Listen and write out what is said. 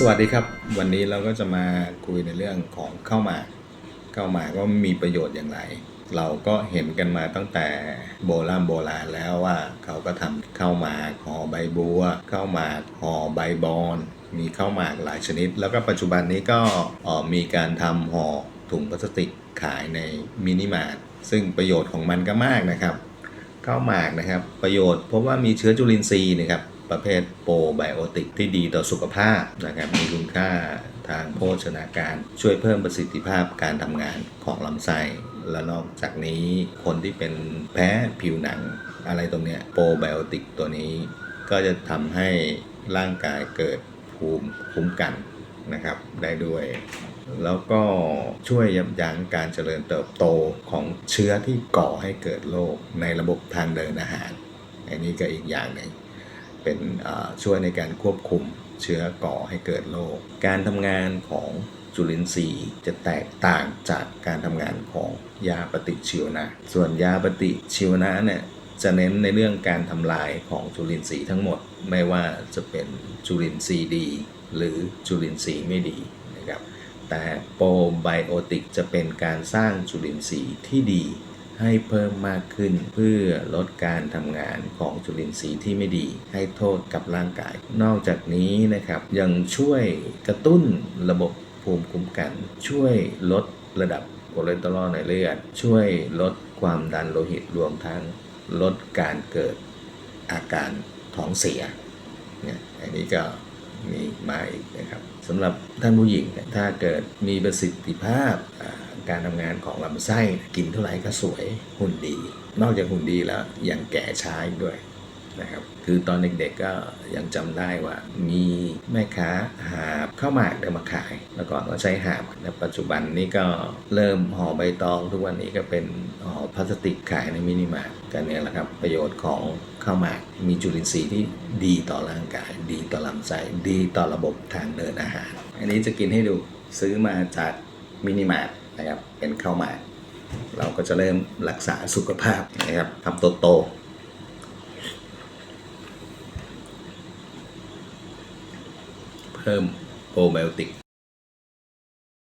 สวัสดีครับ วันนี้เราก็จะมาคุยในเรื่องของเข้ามากข้ามากว่ามีประโยชน์อย่างไร เราก็เห็นกันมาตั้งแต่โบราณโบราณแล้วว่าเขาก็ทำข้ามาห่อใบบัว เข้ามาห่อใบบอน มีเข้ามาหลายชนิด แล้วก็ปัจจุบันนี้ก็มีการทำห่อถุงพลาสติกขายในมินิมาร์ทซึ่งประโยชน์ของมันก็มากนะครับ เข้าหมากนะครับ ประโยชน์เพราะว่ามีเชื้อจุลินทรีย์นะครับ ประเภทโปรไบโอติกที่ดีต่อสุขภาพนะครับมีคุณค่าทางโภชนาการช่วยเพิ่มประสิทธิภาพการทำงานของลำไส้และนอกจากนี้คนที่เป็นแพ้ผิวหนังอะไรตรงเนี้ยโปรไบโอติกตัวนี้ ก็จะทำให้ร่างกายเกิดภูมิคุ้มกันนะครับได้ด้วย แล้วก็ช่วยยับยั้งการเจริญเติบโตของเชื้อที่ก่อให้เกิดโรคในระบบทางเดินอาหาร อันนี้ก็อีกอย่างหนึ่ง เป็นช่วยในการควบคุมเชื้อก่อให้เกิดโรค การทำงานของจุลินทรีย์จะแตกต่างจากการทำงานของยาปฏิชีวนะ ส่วนยาปฏิชีวนะเนี่ยจะเน้นในเรื่องการทำลายของจุลินทรีย์ทั้งหมด ไม่ว่าจะเป็นจุลินทรีย์ดี หรือจุลินทรีย์ไม่ดีนะครับ แต่โปรไบโอติกจะเป็นการสร้างจุลินทรีย์ที่ดี ให้เพิ่มมากขึ้นเพื่อลดการทำงานของจุลินทรีย์ที่ไม่ดี ให้โทษกับร่างกาย นอกจากนี้นะครับยังช่วยกระตุ้นระบบภูมิคุ้มกัน ช่วยลดระดับคอเลสเตอรอลในเลือด ช่วยลดความดันโลหิตรวมทั้งลดการเกิดอาการท้องเสียเนี่ยอันนี้ก็มีมาอีกนะครับสำหรับท่านผู้หญิงถ้าเกิดมีประสิทธิภาพ การทำงานของลำไส้กินเท่าไหร่ก็สวยหุ่นดี นอกจากหุ่นดีแล้วยังแก่ช้าด้วยนะครับคือตอนเด็กๆก็ยังจำได้ว่า มีแม่ค้าหาบข้าวหมากเดินมาขายแล้วก่อนก็ใช้หาบในปัจจุบันนี้ก็เริ่มห่อใบตอง ทุกวันนี้ก็เป็นห่อพลาสติกขายในมินิมาร์ทกันเนี่ยแหละครับประโยชน์ของข้าวหมากมีจุลินทรีย์ที่ดีต่อร่างกาย ดีต่อลำไส้ดีต่อระบบทางเดินอาหาร อันนี้จะกินให้ดูซื้อมาจากมินิมาร์ท นะครับเป็นเข้ามา เราก็จะเริ่มรักษาสุขภาพนะครับทำโตโตเพิ่มโปรไบโอติก